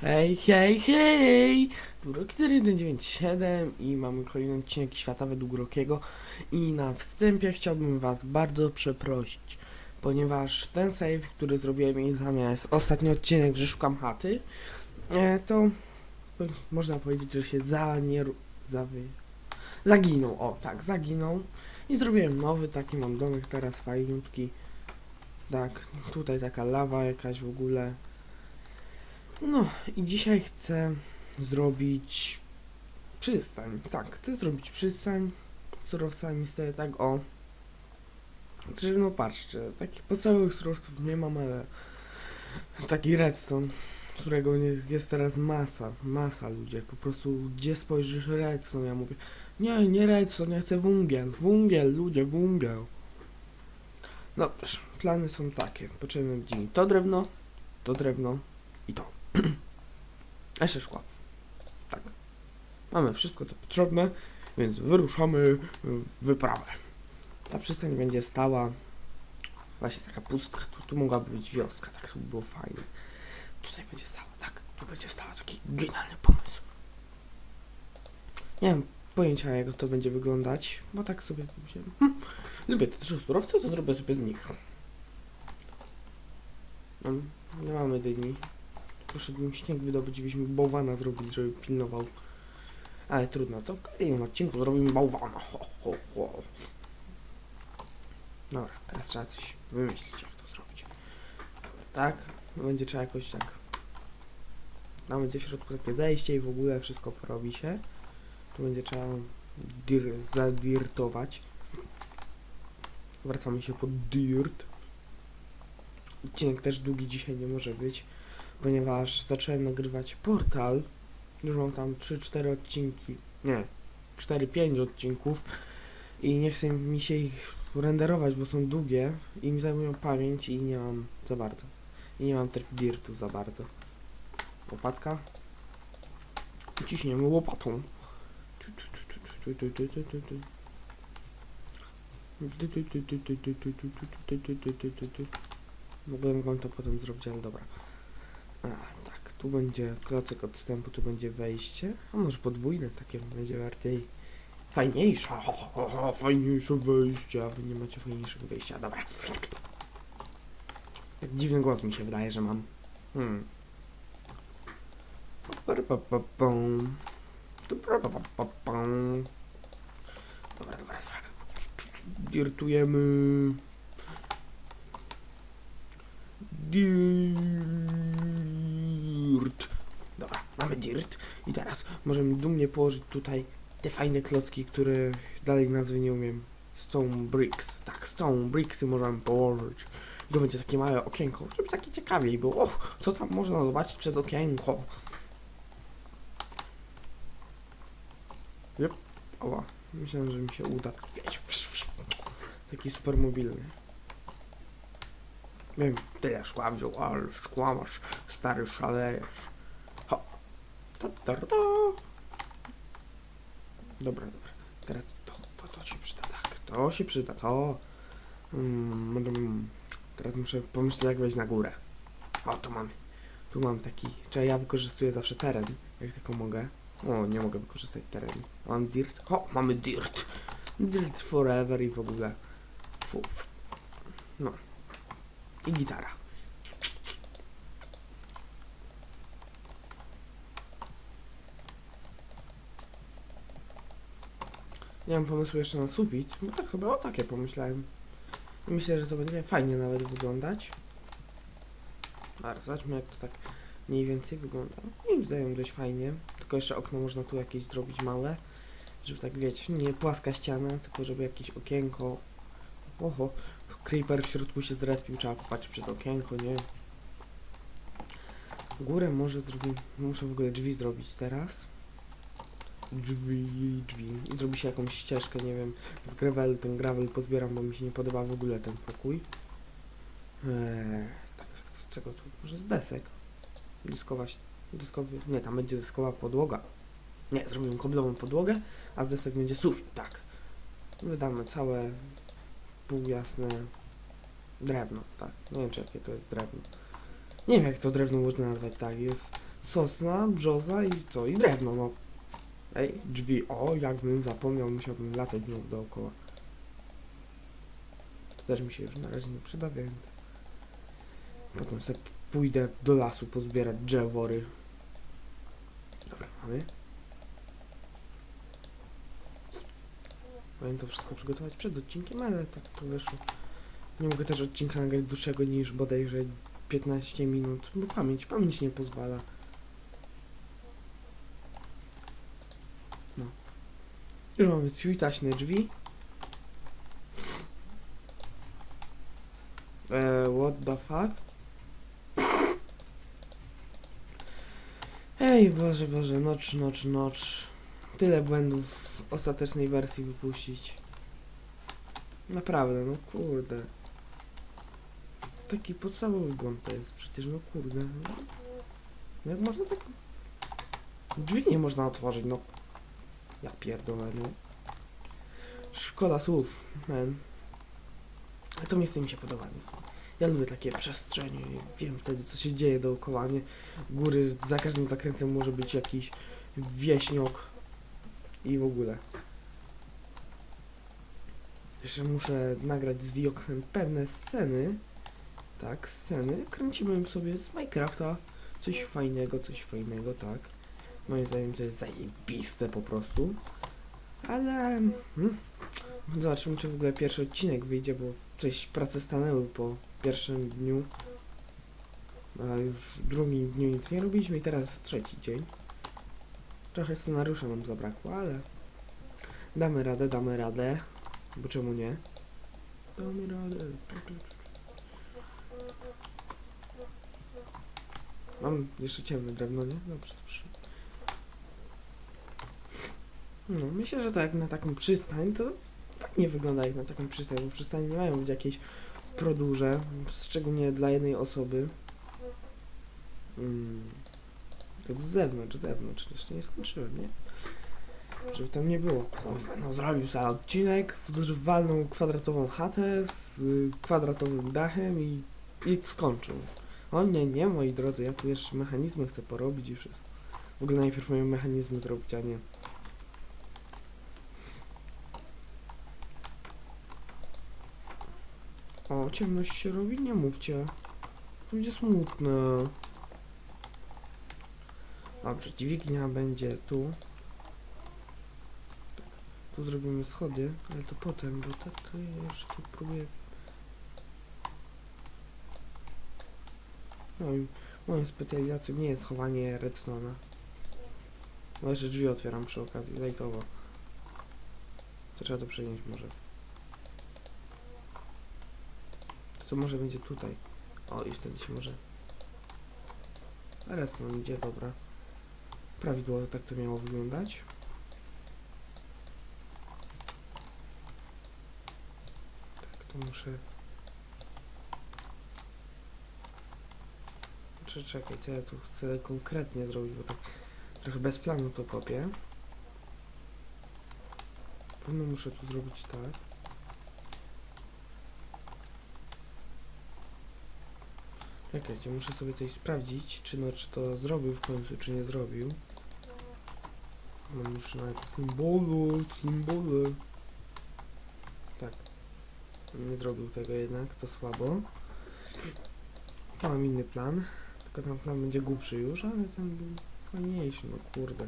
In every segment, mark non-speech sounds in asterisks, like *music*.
Hej, hej, hej! Tu rok 4197 i mamy kolejny odcinek Świata według Rokiego. I na wstępie chciałbym was bardzo przeprosić, ponieważ ten save, który zrobiłem i zamiast ostatni odcinek, że szukam chaty, e, to można powiedzieć, że się zanieru... zawy... zaginął, o tak, zaginął. I zrobiłem nowy, taki mam domek teraz fajniutki, tak, tutaj taka lawa jakaś w ogóle, no i dzisiaj chcę zrobić przystań. Tak, chcę zrobić przystań surowcami stoję tak o. Że no patrzcie, takich podstawowych surowców nie mam, ale taki redstone, którego jest teraz masa, masa ludzie. Po prostu gdzie spojrzysz redstone, ja mówię nie, nie redstone, ja chcę wungiel, wungiel, ludzie, wungiel. Dobrze, plany są takie. Potrzebujemy dzień to drewno, to drewno i to. *clears throat* Jeszcze szkła. Tak. Mamy wszystko co potrzebne, więc wyruszamy w wyprawę. Ta przystań będzie stała właśnie taka pustka. Tu, tu mogłaby być wioska, tak to by było fajne. Tutaj będzie stała, tak. Tu będzie stała taki genialny pomysł. Nie mam pojęcia jak to będzie wyglądać, bo tak sobie myślałem, hm, lubię te trzy surowce, to zrobię sobie z nich. No, nie mamy dyni. Poszedłbym śnieg wydobyć, byśmy bałwana zrobić, żeby pilnował. Ale trudno, to w kolejnym odcinku zrobimy bałwana. Ho, ho, ho. Dobra, teraz trzeba coś wymyślić, jak to zrobić. Tak, będzie trzeba jakoś tak. Tam będzie w środku takie zejście i w ogóle wszystko porobi się. Tu będzie trzeba dir zadirtować. Wracamy się pod dirt. Odcinek też długi dzisiaj nie może być ponieważ zacząłem nagrywać portal. Już mam tam 3-4 odcinki, nie, 4-5 odcinków i nie chcę mi się ich renderować, bo są długie i mi zajmują pamięć i nie mam za bardzo. I nie mam też dirtu za bardzo. Łopatka. Ciśniemy łopatą. Mogłem to potem zrobić, ale dobra. A, tak, tu będzie klocek odstępu, tu będzie wejście. A może podwójne, takie będzie bardziej fajniejsze. Ho, ho, ho, fajniejsze wejście, a wy nie macie fajniejszego wejścia. Dobra. Jak dziwny głos mi się wydaje, że mam. Hmm. Dobra, dobra, dobra. Dirtujemy. Dirt. Mamy dirt i teraz możemy dumnie położyć tutaj te fajne klocki, które dalej nazwy nie umiem. Stone bricks. Tak, stone bricksy możemy położyć. To będzie takie małe okienko, żeby takie ciekawiej było. Co tam można zobaczyć przez okienko? Yep. Oła, myślałem, że mi się uda. Wiecie, taki super mobilny. Wiem, tyle szkła wziął, ale szkła masz, stary szalejesz. Ta, ta, ta. Dobra, dobra. Teraz to, to, to się przyda, tak. To się przyda, to. Mm, mm. teraz muszę pomyśleć, jak wejść na górę. O, tu mamy. Tu mam taki. Czy ja wykorzystuję zawsze teren, jak tylko mogę. O, nie mogę wykorzystać terenu. Mam dirt. O, mamy dirt. Dirt forever i w ogóle. Fuf. No. I gitara. Nie mam pomysłu jeszcze na sufit. No tak sobie o takie pomyślałem. Myślę, że to będzie fajnie nawet wyglądać. Ale zobaczmy jak to tak mniej więcej wygląda. Moim zdaniem dość fajnie. Tylko jeszcze okno można tu jakieś zrobić małe. Żeby tak wiecie, nie płaska ściana, tylko żeby jakieś okienko. Oho, creeper w środku się zrespił, trzeba popatrzeć przez okienko, nie? Górę może zrobić, muszę w ogóle drzwi zrobić teraz. Drzwi, drzwi. I zrobi się jakąś ścieżkę, nie wiem, z gravel, ten gravel pozbieram, bo mi się nie podoba w ogóle ten pokój. Eee, tak, tak, z czego tu? Może z desek. Dyskowa, dyskowy, nie, tam będzie dyskowa podłoga. Nie, zrobimy koblową podłogę, a z desek będzie sufit, tak. Wydamy całe półjasne drewno, tak. Nie wiem, czy jakie to jest drewno. Nie wiem, jak to drewno można nazwać, tak. Jest sosna, brzoza i co? I drewno, no. Ej, drzwi, o, jakbym zapomniał, musiałbym latać znów dookoła. To też mi się już na razie nie przyda, więc... Potem sobie pójdę do lasu pozbierać drzewory. Dobra, mamy. Powinien to wszystko przygotować przed odcinkiem, ale tak to wyszło. Nie mogę też odcinka nagrać dłuższego niż bodajże 15 minut, bo pamięć, pamięć nie pozwala. No. Już mamy świtaśne drzwi. Eee, what the fuck? Ej, Boże, Boże, nocz, nocz, nocz. Tyle błędów w ostatecznej wersji wypuścić. Naprawdę, no kurde. Taki podstawowy błąd to jest przecież, no kurde. No jak można tak... Drzwi nie można otworzyć, no. Ja pierdolę, no. Szkoda słów, man. Ale to miejsce mi się podoba. Ja lubię takie przestrzenie, wiem wtedy co się dzieje dookoła, nie? Góry, za każdym zakrętem może być jakiś wieśniok i w ogóle. Jeszcze muszę nagrać z Vioxem pewne sceny. Tak, sceny. Kręcimy sobie z Minecrafta. Coś fajnego, coś fajnego, tak. Moim zdaniem to jest zajebiste po prostu. Ale... Hmm, zobaczymy, czy w ogóle pierwszy odcinek wyjdzie, bo coś prace stanęły po pierwszym dniu. A już w drugim dniu nic nie robiliśmy i teraz trzeci dzień. Trochę scenariusza nam zabrakło, ale... Damy radę, damy radę. Bo czemu nie? Damy radę. Mam jeszcze ciemne drewno, nie? Dobrze, dobrze. No, myślę, że tak na taką przystań to fajnie wygląda jak na taką przystań, bo przystań nie mają być jakieś produże, szczególnie dla jednej osoby. Mm. To z zewnątrz, z zewnątrz, jeszcze nie skończyłem, nie? Żeby tam nie było, kurwa, no zrobił sobie odcinek, w- walnął kwadratową chatę z kwadratowym dachem i, i skończył. O nie, nie, moi drodzy, ja tu jeszcze mechanizmy chcę porobić i wszystko. W ogóle najpierw moje mechanizmy zrobić, a nie... O, ciemność się robi? Nie mówcie. Będzie smutne. Dobrze, dźwignia będzie tu. Tu zrobimy schody, ale to potem, bo tak to ja już tu próbuję. No i moją specjalizacją nie jest chowanie redstone'a. No jeszcze drzwi otwieram przy okazji, lajtowo. To trzeba to przenieść może. To, może będzie tutaj. O, i wtedy się może... Redstone idzie, dobra. Prawidłowo tak to miało wyglądać. Tak, to muszę... Czy czekaj, co ja tu chcę konkretnie zrobić, bo tak trochę bez planu to kopię. Pewno muszę tu zrobić tak. Czekajcie, muszę sobie coś sprawdzić, czy no, czy to zrobił w końcu, czy nie zrobił. Mam już nawet symbolu, symbole. Tak. Nie zrobił tego jednak, to słabo. Mam inny plan, tylko ten plan będzie głupszy już, ale ten był fajniejszy, no kurde.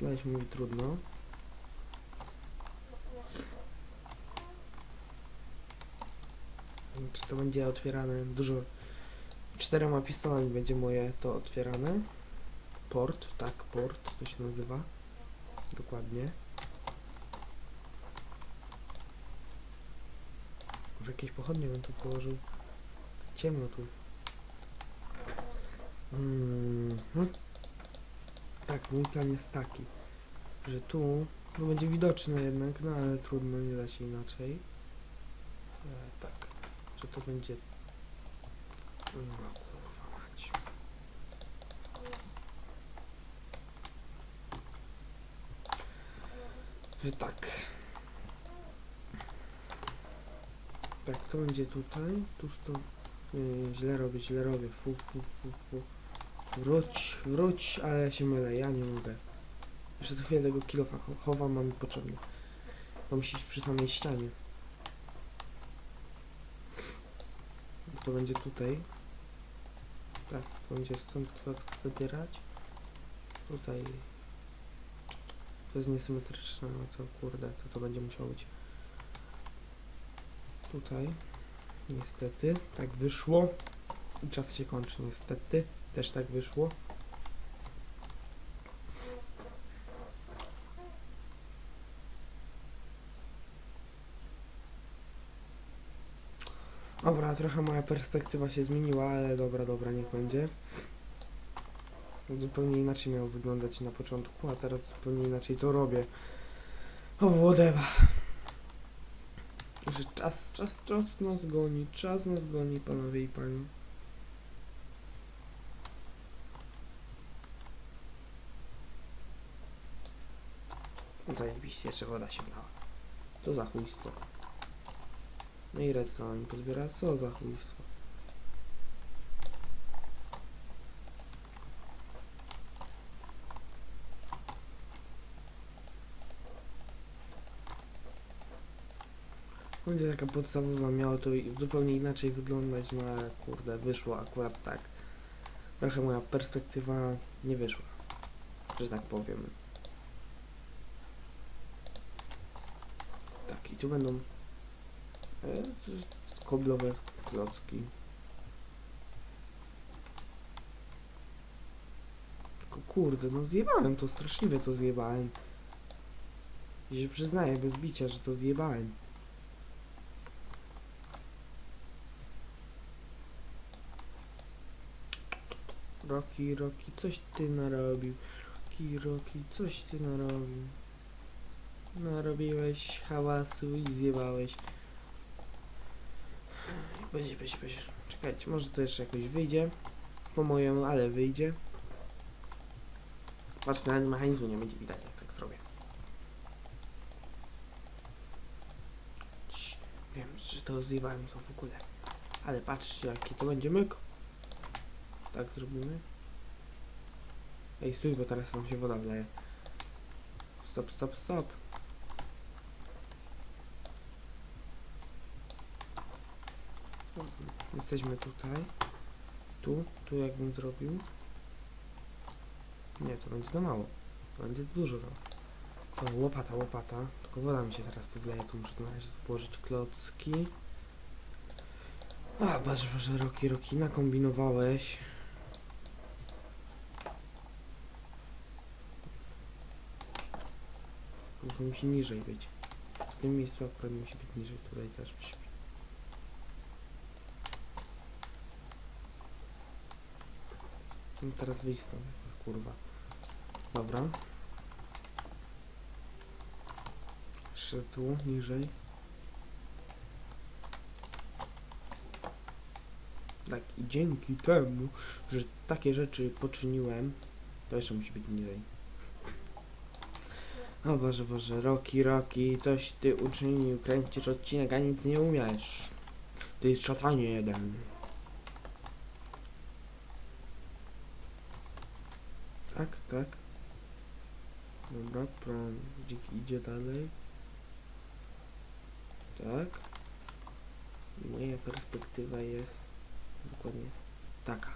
Znaleźć mówi trudno. Czy to będzie otwierane dużo... Czterema pistolami będzie moje to otwierane. Port, tak, port to się nazywa. Dokładnie. Może jakieś pochodnie bym tu położył. Ciemno tu. Mhm. Tak, mój plan jest taki, że tu no będzie widoczne jednak, no ale trudno, nie da się inaczej. E, tak, że to będzie... No kurwa mać. Że tak. Tak, to będzie tutaj, tu sto... Źle robię, źle robię, fu, fu, fu, fu. Wróć, wróć, ale ja się mylę, ja nie mogę. Jeszcze za chwilę tego kilofa cho- chowam, mam potrzebny. Musi być przy samej ścianie. To będzie tutaj. Będzie stąd klocka zabierać. Tutaj. To jest niesymetryczne, no co kurde, to to będzie musiało być. Tutaj. Niestety, tak wyszło. Czas się kończy, niestety. Też tak wyszło. Dobra, trochę moja perspektywa się zmieniła, ale dobra, dobra, niech będzie. Zupełnie inaczej miało wyglądać na początku, a teraz zupełnie inaczej to robię. O, whatever. Że czas, czas, czas nas goni, czas nas goni, panowie i panie. Zajebiście, jeszcze woda się wlała. Co za chujstwo. No i redstone mi pozbiera, co za chujstwo. Będzie taka podstawowa, miało to zupełnie inaczej wyglądać, no ale kurde, wyszło akurat tak. Trochę moja perspektywa nie wyszła, że tak powiem. Tak, i tu będą koblowe klocki. Tylko kurde, no zjebałem to, straszliwie to zjebałem. I się przyznaję bez bicia, że to zjebałem. Roki, Roki, coś ty narobił. Roki, Roki, coś ty narobił. Narobiłeś hałasu i zjebałeś. Będzie, będzie, będzie. Czekajcie, może to jeszcze jakoś wyjdzie. Po mojemu, ale wyjdzie. Patrz, na mechanizmu nie będzie widać, jak tak zrobię. Wiem, że to zjebałem to w ogóle. Ale patrzcie, jaki to będzie myk. Tak zrobimy. Ej, stój, bo teraz nam się woda wleje. Stop, stop, stop. Jesteśmy tutaj. Tu, tu jakbym zrobił. Nie, to będzie za mało. Będzie dużo za. To łopata, łopata. Tylko woda mi się teraz tu wleje, tu muszę na razie włożyć klocki. A, Boże, Boże, Roki, Roki, nakombinowałeś. No to musi niżej być. W tym miejscu akurat musi być niżej, tutaj też musi No teraz wyjść stąd, kurwa. Dobra. Jeszcze tu, niżej. Tak, i dzięki temu, że takie rzeczy poczyniłem, to jeszcze musi być niżej. O Boże, Boże, Roki, Roki, coś ty uczynił, kręcisz odcinek, a nic nie umiesz. Ty jest szatanie jeden. Tak. Dobra, prądzik idzie dalej. Tak. Moja perspektywa jest dokładnie taka.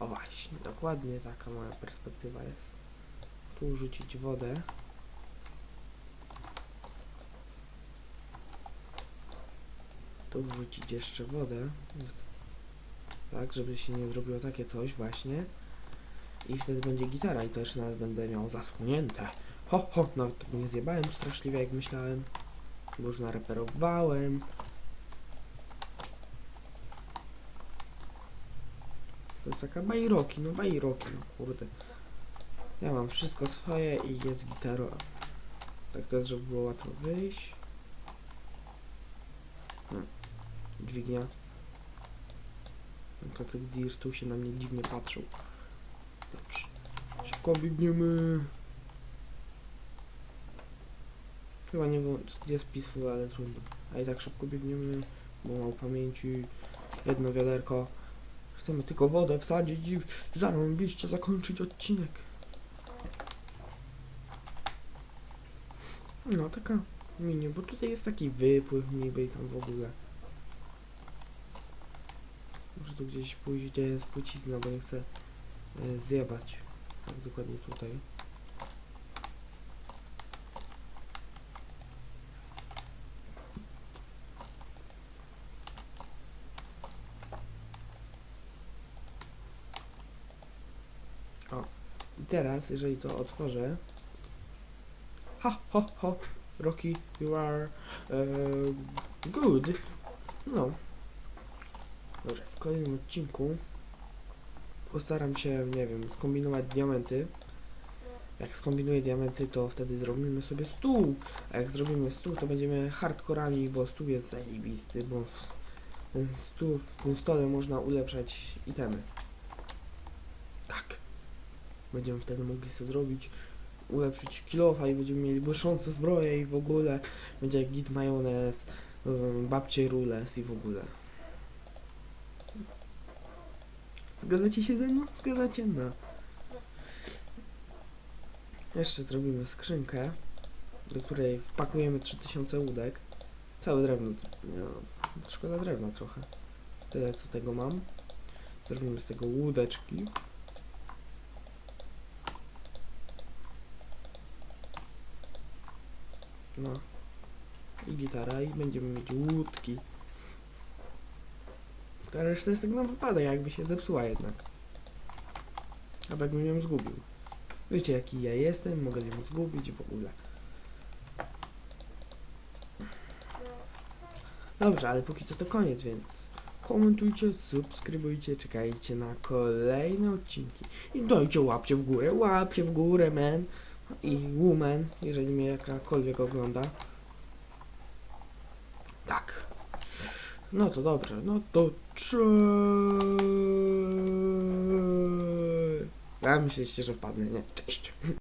O właśnie, dokładnie taka moja perspektywa jest. Tu rzucić wodę. Tu wrzucić jeszcze wodę. Tak, żeby się nie zrobiło takie coś właśnie. I wtedy będzie gitara i to jeszcze nawet będę miał zasłonięte. Ho, ho, nawet tego nie zjebałem straszliwie jak myślałem. Bo już nareperowałem. To jest taka bajroki, no bajroki, no kurde. Ja mam wszystko swoje i jest gitara. Tak to jest, żeby było łatwo wyjść. Hmm. Dźwignia. Ten Klocek Dirtu się na mnie dziwnie patrzył. Dobrze. Szybko biegniemy. Chyba nie było, jest peaceful, ale trudno. A i tak szybko biegniemy, bo mam pamięci jedno wiaderko. Chcemy tylko wodę wsadzić i zarąbiście zakończyć odcinek. No, taka mini, bo tutaj jest taki wypływ niby i tam w ogóle. Muszę tu gdzieś pójść, gdzie jest płcizna, bo nie chcę zjebać. Tak dokładnie tutaj. O, i teraz, jeżeli to otworzę. Ha, ho, ho, Rocky, you are e, good. No. Dobrze, w kolejnym odcinku postaram się, nie wiem, skombinować diamenty. Jak skombinuję diamenty, to wtedy zrobimy sobie stół. A jak zrobimy stół, to będziemy hardkorami, bo stół jest zajebisty, bo ten stół, w tym stole można ulepszać itemy. Tak. Będziemy wtedy mogli sobie zrobić, ulepszyć kilofa i będziemy mieli błyszczące zbroje i w ogóle będzie git majonez, babcie rules i w ogóle. Zgadzacie się ze mną? Zgadzacie? No. Jeszcze zrobimy skrzynkę, do której wpakujemy 3000 łódek. Całe drewno. No, szkoda drewna trochę. Tyle co tego mam. Zrobimy z tego łódeczki. No. I gitara i będziemy mieć łódki. Ta reszta jest tak na wypadek, jakby się zepsuła jednak. Albo jakbym ją zgubił. Wiecie jaki ja jestem, mogę ją zgubić w ogóle. Dobrze, ale póki co to koniec, więc komentujcie, subskrybujcie, czekajcie na kolejne odcinki. I dajcie łapcie w górę, łapcie w górę, man. I woman, jeżeli mnie jakakolwiek ogląda. Tak. No to dobrze, no to cześć. Ja myśleliście, że wpadnę, nie? Cześć.